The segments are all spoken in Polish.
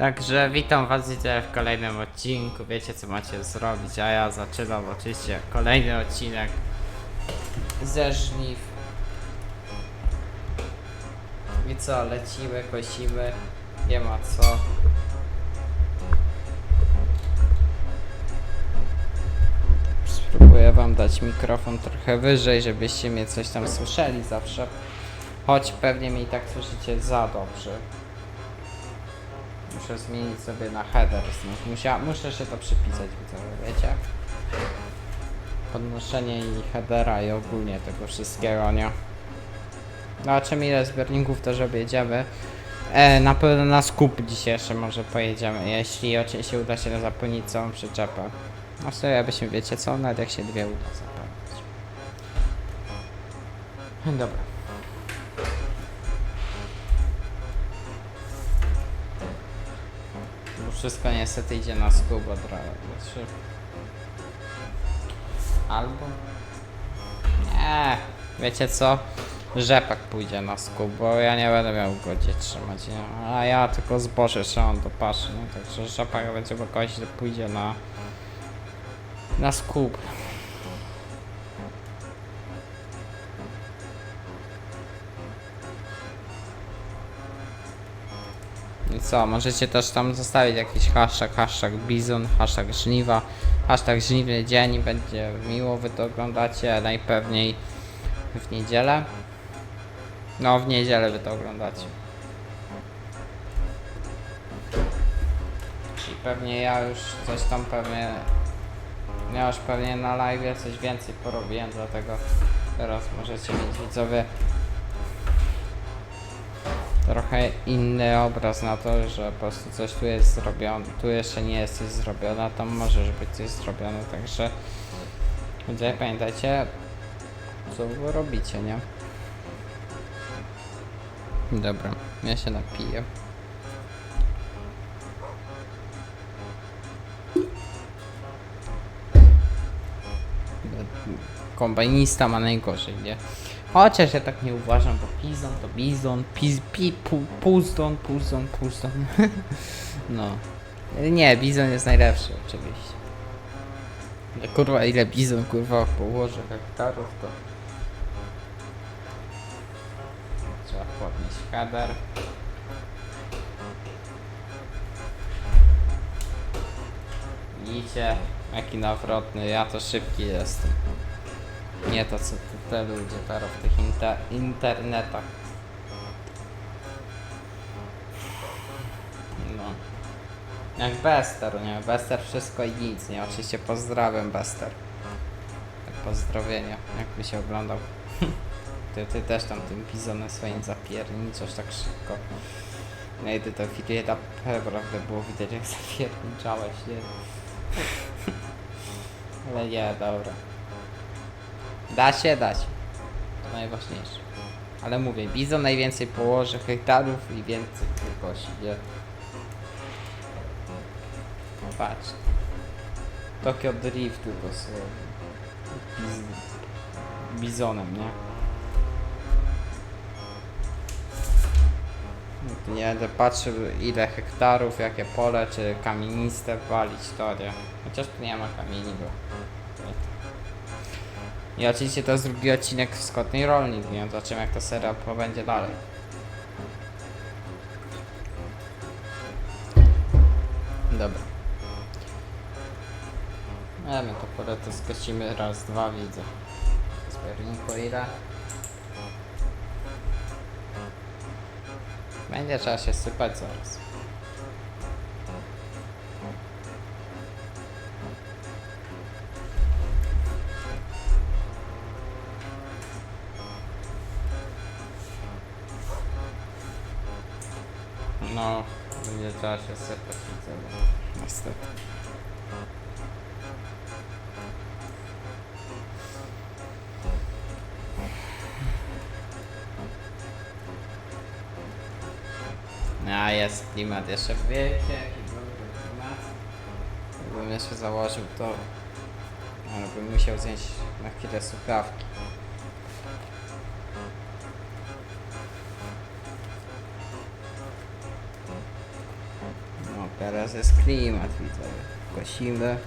Także witam was widzę w kolejnym odcinku. Wiecie co macie zrobić, a ja zaczynam oczywiście kolejny odcinek ze żniw. I co, lecimy, kosimy, nie ma co. Spróbuję wam dać mikrofon trochę wyżej, żebyście mnie coś tam słyszeli zawsze. Choć pewnie mnie i tak słyszycie za dobrze. Muszę zmienić sobie na header znów. Musia, muszę się to przypisać, widzowie, wiecie? Podnoszenie i headera i ogólnie tego wszystkiego, nie? Zobaczymy ile zbiorników też objedziemy. E, na pewno na skup dzisiejszy może pojedziemy, jeśli oczywiście uda się zapełnić całą przyczepę. No sobie abyśmy wiecie co, nawet jak się dwie uda zapełnić. Dobra. Wszystko niestety idzie na od razu. Znaczy- Albo... Nie, wiecie co? Rzepak pójdzie na skup, bo ja nie będę miał go gdzie trzymać, nie? A ja tylko zboże trzymam do paszy, no także rzepak będzie go kogoś pójdzie na... Na skup. I co, możecie też tam zostawić jakiś hashtag, hashtag bizon, hashtag żniwa, hashtag żniwny dzień, będzie miło, wy to oglądacie najpewniej w niedzielę. No, w niedzielę wy to oglądacie. I pewnie ja już coś tam pewnie, ja już pewnie na live coś więcej porobiłem, dlatego teraz możecie mieć widzowie trochę inny obraz na to, że po prostu coś tu jest zrobione, tu jeszcze nie jest coś zrobione, tam możesz być coś zrobione, także ludzie pamiętajcie co wy robicie, nie? Dobra, ja się napiję. Kombajnista ma najgorzej, nie? Chociaż ja tak nie uważam, bo bizon to bizon, piz, pi, pu, puzdon, puzdon, puzdon. no. Nie, bizon jest najlepszy oczywiście. Ale Kurwa, ile bizon kurwa położy hektarów, to... Trzeba podnieść header. Widzicie, jaki nawrotny, ja to szybki jestem. Nie to co te- ludzie teraz w tych inter internetach. No. Jak Bester, nie? Bester wszystko i nic, nie? Oczywiście pozdrawiam Bester. Tak pozdrowienia, jakby się oglądał. Ty, ty też tam tym bizonem swoim zapierniczasz tak szybko. No i ty to chwilę naprawdę było widać jak zapierniczałeś, nie? Ale nie, dobra. Da się, da się. To najważniejsze. Ale mówię, bizon najwięcej położy hektarów i więcej wykosi, nie? No patrz. Tokio Drift tylko. Biz... Bizonem, nie? Nie będę patrzył ile hektarów, jakie pole, czy kamieniste walić to nie. Chociaż tu nie ma kamieni, bo... I oczywiście to jest drugi odcinek w Skotnej Rolnik, nie? Zobaczymy jak ta seria będzie dalej. Dobra. Nie wiem, to pole to skosimy raz, dwa widzę. Zbiorniku ile? Będzie trzeba się sypać zaraz. No, będzie trzeba się sypać widzę, bo niestety. A jest klimat jeszcze wiecie, jaki dobry klimat. Jakbym jeszcze założył to, ale bym musiał zjeść na chwilę słuchawki. Teraz jest klimat, widzę. Kosimy,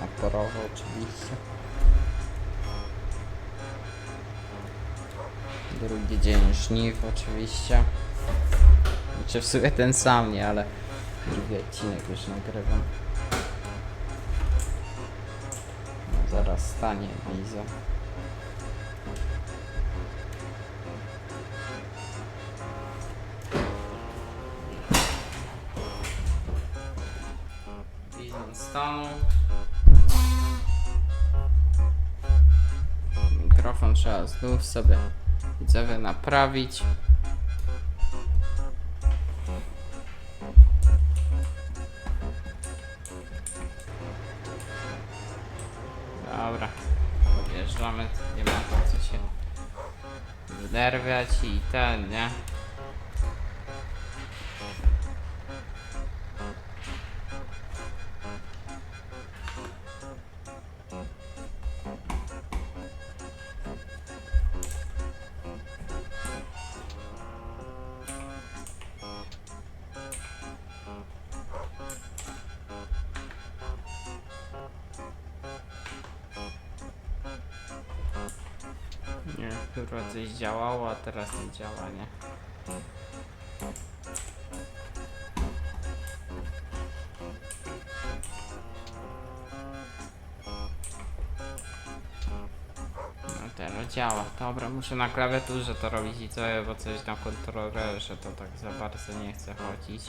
naporowo oczywiście. Drugi dzień żniw oczywiście. Znaczy w sumie ten sam, nie, ale drugi odcinek już nagrywam. No, zaraz stanie Liza. Znów sobie widzowie naprawić. Dobra, podjeżdżamy, nie ma co się wnerwiać i ten, nie? Kurwa coś działało, a teraz nie działa, nie? No teraz działa. Dobra, muszę na klawiaturze to robić i co, bo coś na kontrolerze to tak za bardzo nie chce chodzić.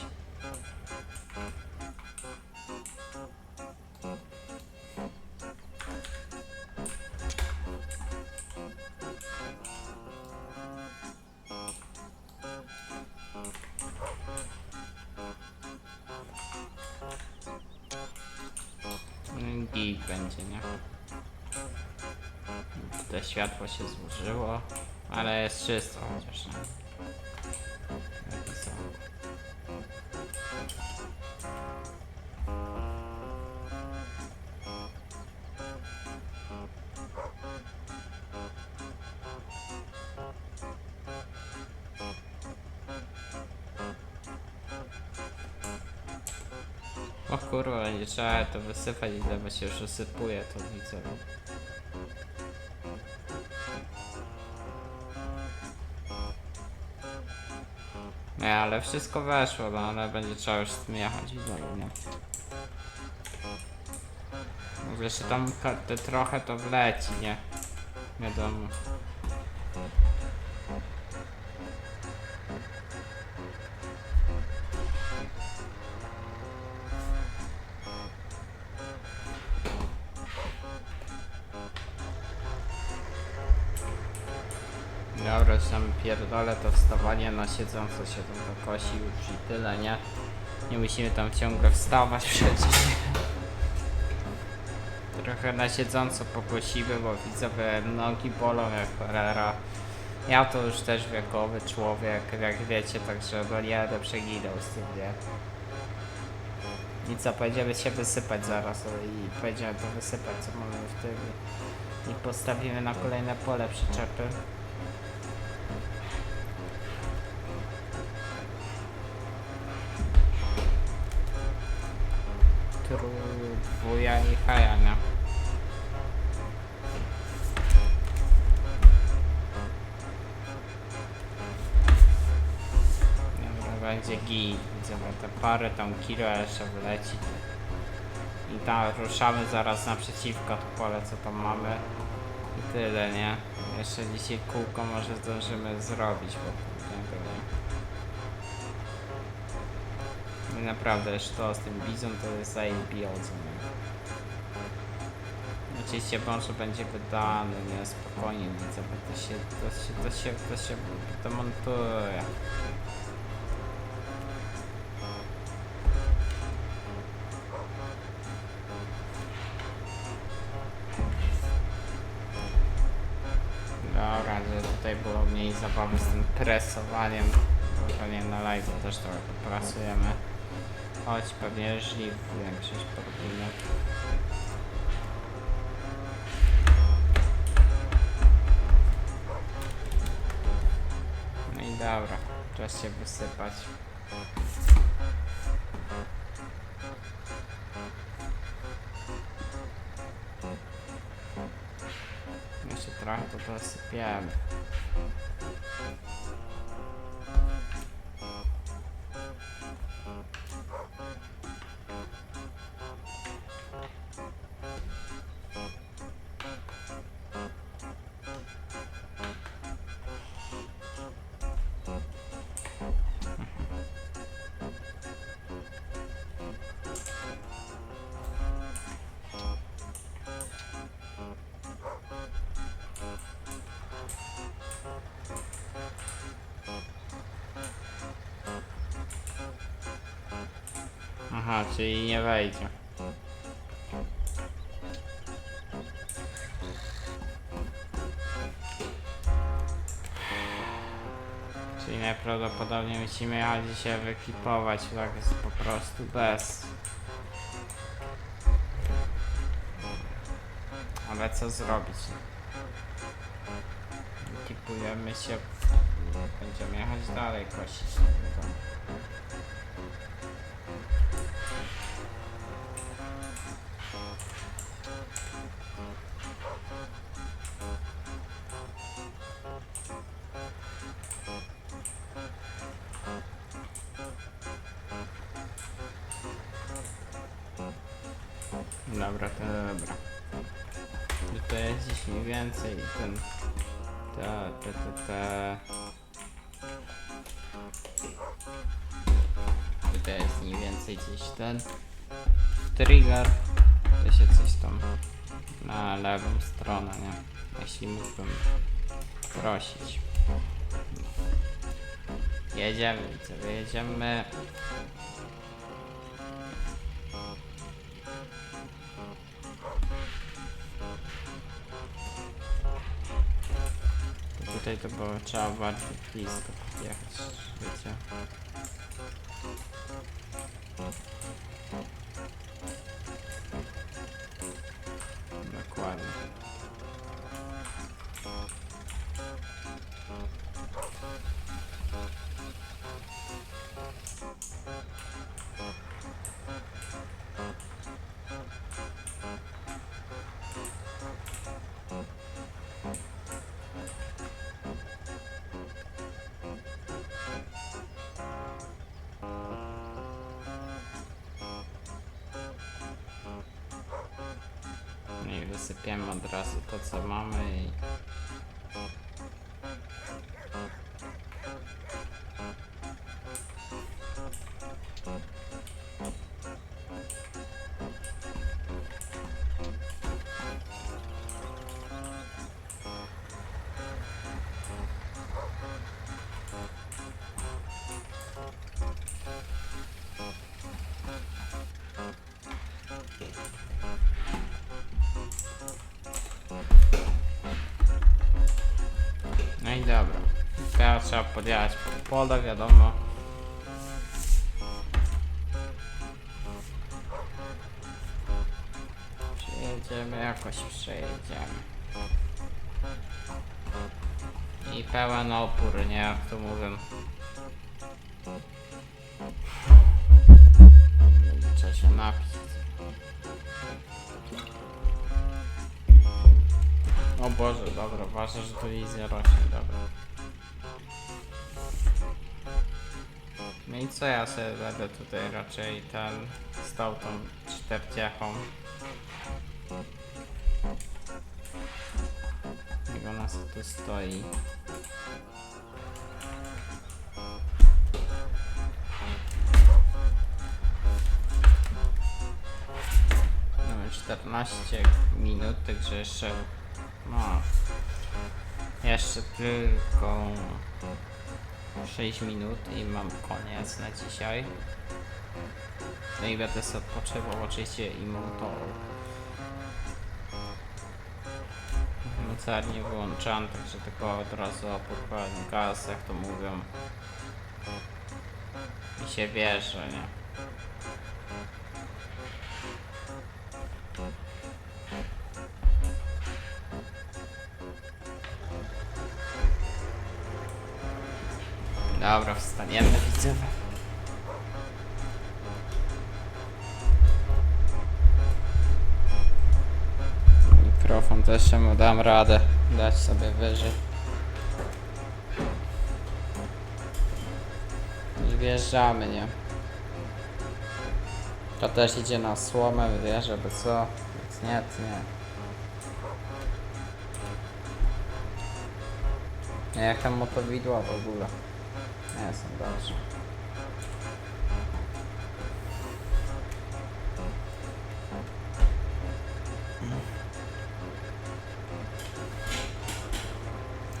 Gig będzie, nie? Tutaj światło się złożyło, ale jest czysto chociaż. Nie? Trzeba to wysypać i bo się już wysypuje, to widzę. Nie, ale wszystko weszło, no ale będzie trzeba już z tym jechać i nie? Tam te trochę to wleci, nie? Wiadomo. Pierdolę to wstawanie na siedząco się tam dokosi już i tyle, nie? Nie musimy tam ciągle wstawać przecież. Trochę na siedząco pokosimy, bo widzowie nogi bolą jak cholera. Ja to już też wiekowy człowiek, jak wiecie, także no nie będę przeginał z tym, nie? I co, będziemy się wysypać zaraz o, i będziemy to wysypać, co mamy w tym. I postawimy na kolejne pole przyczepy. Haja, nie? Dobra, będzie git, bo te parę tam kilo jeszcze wleci. I tam ruszamy zaraz naprzeciwko to pole, co tam mamy. I tyle, nie? Jeszcze dzisiaj kółko może zdążymy zrobić tego, nie? I naprawdę, jeszcze to z tym bizon to jest zajebiozo, nie? Oczywiście może będzie wydany, nie? Spokojnie widzę, bo to się, to się, to się, to się, to montuje. Dobra, że tutaj było mniej zabawy z tym presowaniem. Bo Pewnie na live też trochę popracujemy. Choć pewnie żniw większość powinna. No i dobra, czas się wysypać. Trochę to teraz. Czyli nie wejdzie. Czyli najprawdopodobniej musimy jechać się wyklipować, tak jest po prostu bez. Ale co zrobić? Klipujemy się, będziemy jechać dalej kosić. Dobra, to dobra. I to jest dziś mniej więcej ten... Te, te, te, te... Tutaj jest mniej więcej gdzieś ten... Trigger. To się coś tam... Na lewą stronę, nie? Jeśli mógłbym prosić. Jedziemy, widzowie, jedziemy. Tutaj to było trzeba bardziej blisko podjechać, wiecie. I wysypiemy od razu to co mamy i... Teraz trzeba podjechać pod pole, wiadomo. Przejedziemy, jakoś przejedziemy. I pełen opór, nie jak to mówią. Trzeba się napić. O Boże, dobra, ważne, że tu wizja rośnie, dobra. No i co ja sobie będę tutaj raczej ten stał tą czterdziechą. Jak ona tu stoi. Mamy 14 minut, także jeszcze no jeszcze tylko 6 minut i mam koniec na dzisiaj. No i będę sobie odpoczywał oczywiście i motoru. Mocarnie wyłączam, także tylko od razu opór gaz, jak to mówią. I się wierzy, nie? Dobra, wstaniemy widzowie. Mikrofon jeszcze mu dam radę dać sobie wyżej. I wjeżdżamy, nie? To też idzie na słomę, wie, żeby co? Więc nie. Nie, jak tam motowidła w ogóle? Dobrze.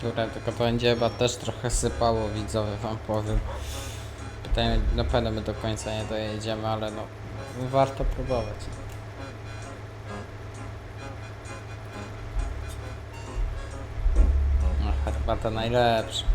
Dobra, tylko będzie chyba też trochę sypało widzowie, wam powiem. Pytanie, na pewno my do końca nie dojedziemy, ale no warto próbować. No, chyba to najlepsze.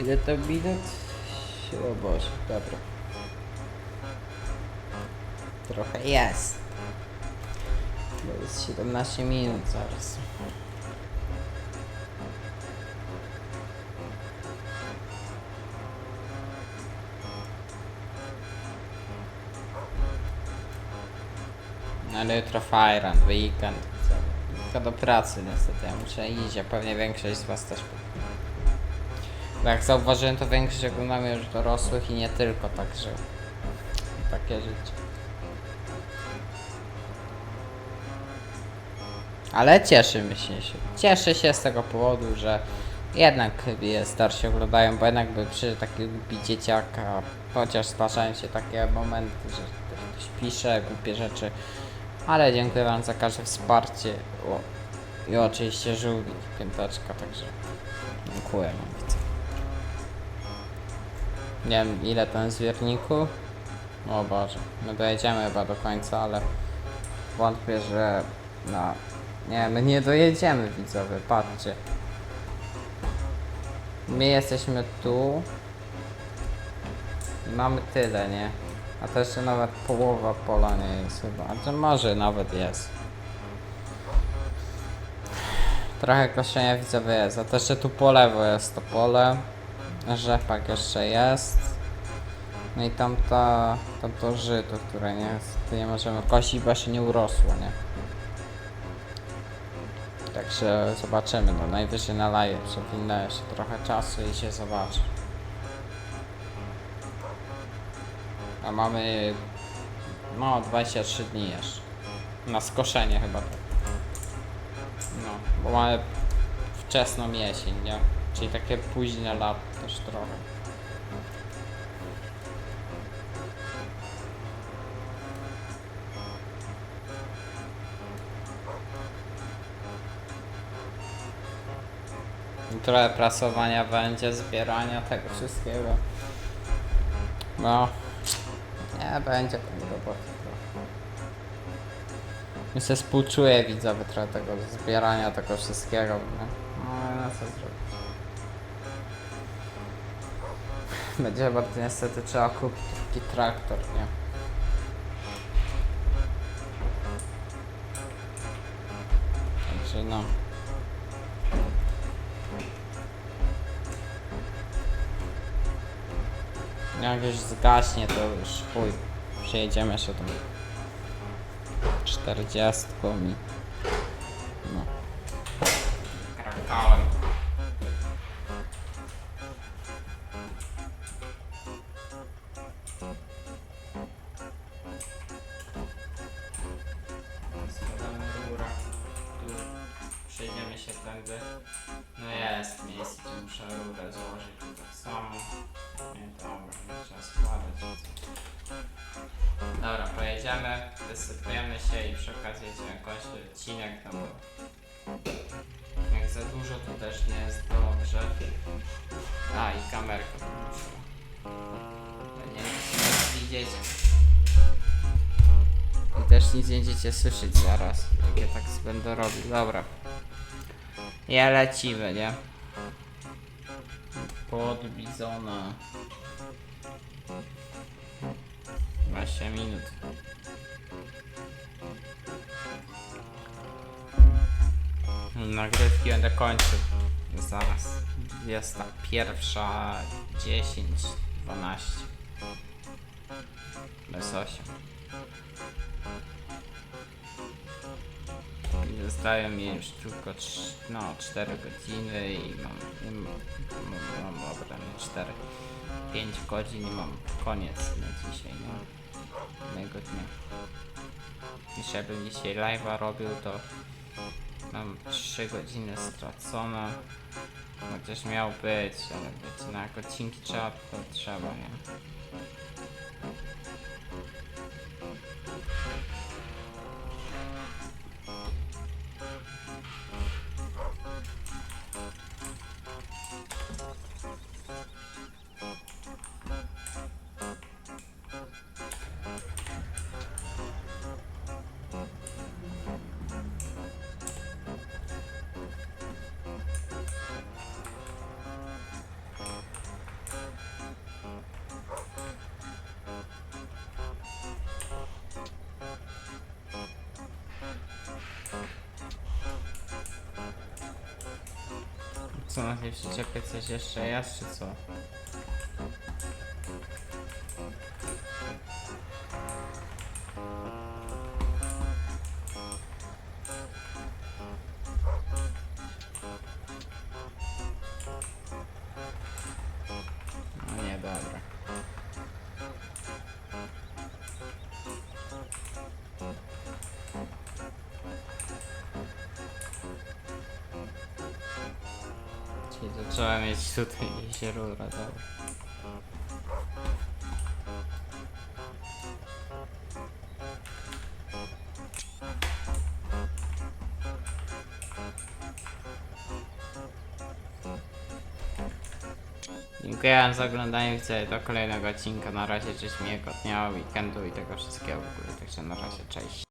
Ile to minut? O Boże, dobra. Trochę jest. To jest 17 minut zaraz. Ale jutro fajran, weekend. Tylko do pracy niestety, ja muszę iść, a pewnie większość z was też bo Jak zauważyłem, to większość oglądamy już dorosłych i nie tylko, także takie życie. Ale cieszymy się. Cieszę się z tego powodu, że jednak starsi oglądają, bo jednak by przy taki głupi dzieciaka, chociaż zdarzają się takie momenty, że ktoś pisze głupie rzeczy, ale dziękuję wam za każde wsparcie o, i oczywiście żółwik, pięteczka, także dziękuję wam. Nie wiem ile ten zwierniku. O Boże, my dojedziemy chyba do końca, ale wątpię, że no. Nie, my nie dojedziemy widzowie, patrzcie. My jesteśmy tu i mamy tyle, nie? A to jeszcze nawet połowa pola nie jest chyba. A to może nawet jest. Trochę koszenia widzowie jest, a to jeszcze tu po lewo jest to pole. Rzepak jeszcze jest. No i tamta, tamto żyto, które nie nie możemy kosić, bo się nie urosło, nie? Także zobaczymy, no najwyżej na live przewinę jeszcze trochę czasu i się zobaczy. A mamy no 23 dni jeszcze. Na skoszenie chyba tak. No, bo mamy wczesną jesień, nie? Czyli takie późne lat też trochę. Trochę prasowania będzie, zbierania tego wszystkiego. No, nie będzie tej roboty. Mi się współczuję widzowie trochę tego zbierania tego wszystkiego. No, no co zrobić. Będzie chyba niestety trzeba kupić taki traktor, nie? Także no. Jak już zgaśnie, to już chuj. Przejedziemy jeszcze tą 40 i Dobra, pojedziemy, wysypujemy się i przy okazji jedziemy kończyć odcinek, no bo jak za dużo to też nie jest dobrze. A i kamerka muszę. Nie czy widzieć. I też nic nie będziecie słyszeć zaraz. Jak ja tak będę robił. Dobra. Ja lecimy, nie? Pod bizona. 20 minut. Nagrywki będę kończył. Zaraz. Jest ta pierwsza 10, 12. Bez 8. I Zostają mi już tylko trz- no, 4 godziny i mam, i mam, mam, mam dobra, nie 4, 5 godzin i mam koniec na dzisiaj, nie? Jednego dnia. Jeśli bym dzisiaj live'a robił, to mam 3 godziny stracone. Chociaż miał być, ale wiecie, na jak odcinki trzeba, to trzeba, nie? Co na tej przyczepie coś jeszcze jest, czy co? Czyli to trzeba mieć tutaj gdzieś rurę, dobra. Dziękuję za oglądanie, widzę do kolejnego odcinka. Na razie, cześć miłego dnia, weekendu i tego wszystkiego w ogóle. Także na razie, cześć.